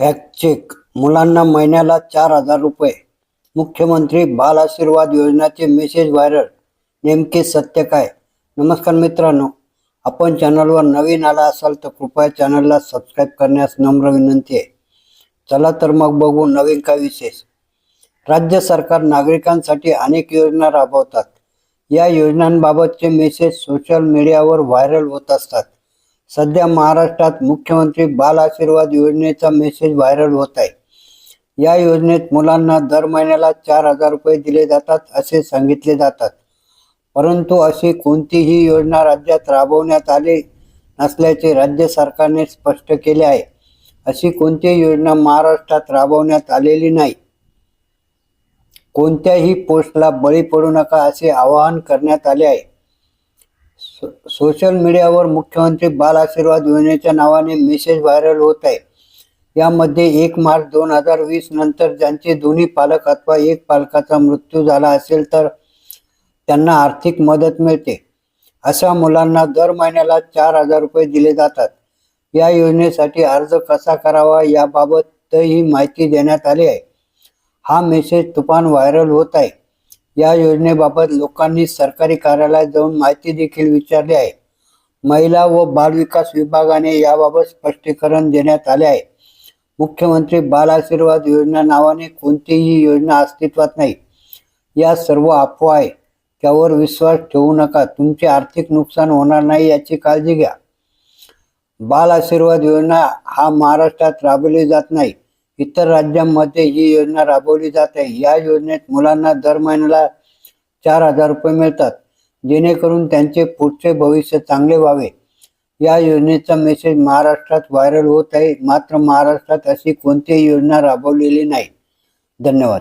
Fact check मुलांना महिन्याला चार हजार रुपये. मुख्यमंत्री बाल आशीर्वाद योजनाचे मेसेज व्हायरल नेमके सत्य काय? नमस्कार मित्रांनो आपण चॅनलवर नवीन आला असाल तर कृपया चॅनलला सबस्क्राईब करण्यास नम्र विनंती आहे. चला तर मग बघू नवीन काय विशेष. राज्य सरकार नागरिकांसाठी अनेक योजना राबवतात. या योजनांबाबतचे मेसेज सोशल मीडियावर व्हायरल होत असतात. सध्या महाराष्ट्रात मुख्यमंत्री बाल आशीर्वाद योजनेचा मेसेज व्हायरल होत आहे. या योजनेत मुलांना दर महिन्याला चार हजार रुपये दिले जातात असे सांगितले जातात. परंतु अशी कोणतीही योजना राज्यात राबवण्यात आली नसल्याचे राज्य सरकारने स्पष्ट केले आहे. अशी कोणतीही योजना महाराष्ट्रात राबवण्यात आलेली नाही. कोणत्याही पोस्टला बळी पडू नका असे आवाहन करण्यात आले आहे. सोशल मीडियावर मुख्यमंत्री बाल आशीर्वाद योजनेच्या नावाने मेसेज व्हायरल होत आहे. यामध्ये एक मार्च दोन हजार वीस नंतर ज्यांचे दोन्ही पालक अथवा एक पालकाचा मृत्यू झाला असेल तर त्यांना आर्थिक मदत मिळते. अशा मुलांना दर महिन्याला चार हजार रुपये दिले जातात. या योजनेसाठी अर्ज कसा करावा याबाबतही माहिती देण्यात आली आहे. हा मेसेज तुफान व्हायरल होत आहे. या योजनेबाबत लोकांनी सरकारी कार्यालयात जाऊन माहिती देखील विचारली आहे. महिला व बालविकास विभागाने याबाबत स्पष्टीकरण देण्यात आले आहे. मुख्यमंत्री बाल आशीर्वाद योजना नावाने कोणतीही योजना अस्तित्वात नाही. या सर्व अफवा आहे. त्यावर विश्वास ठेवू नका. तुमचे आर्थिक नुकसान होणार नाही याची काळजी घ्या. बाल आशीर्वाद योजना हा महाराष्ट्रात राबवली जात नाही. इतर राज्यांमध्ये ही योजना राबवली जात. आहे या योजनेत मुलांना दर महिन्याला चार हजार रुपये मिळतात. जेणेकरून त्यांचे पुढचे भविष्य चांगले व्हावे. या योजनेचा मेसेज महाराष्ट्रात व्हायरल होत आहे. मात्र महाराष्ट्रात अशी कोणतीही योजना राबवलेली नाही. धन्यवाद.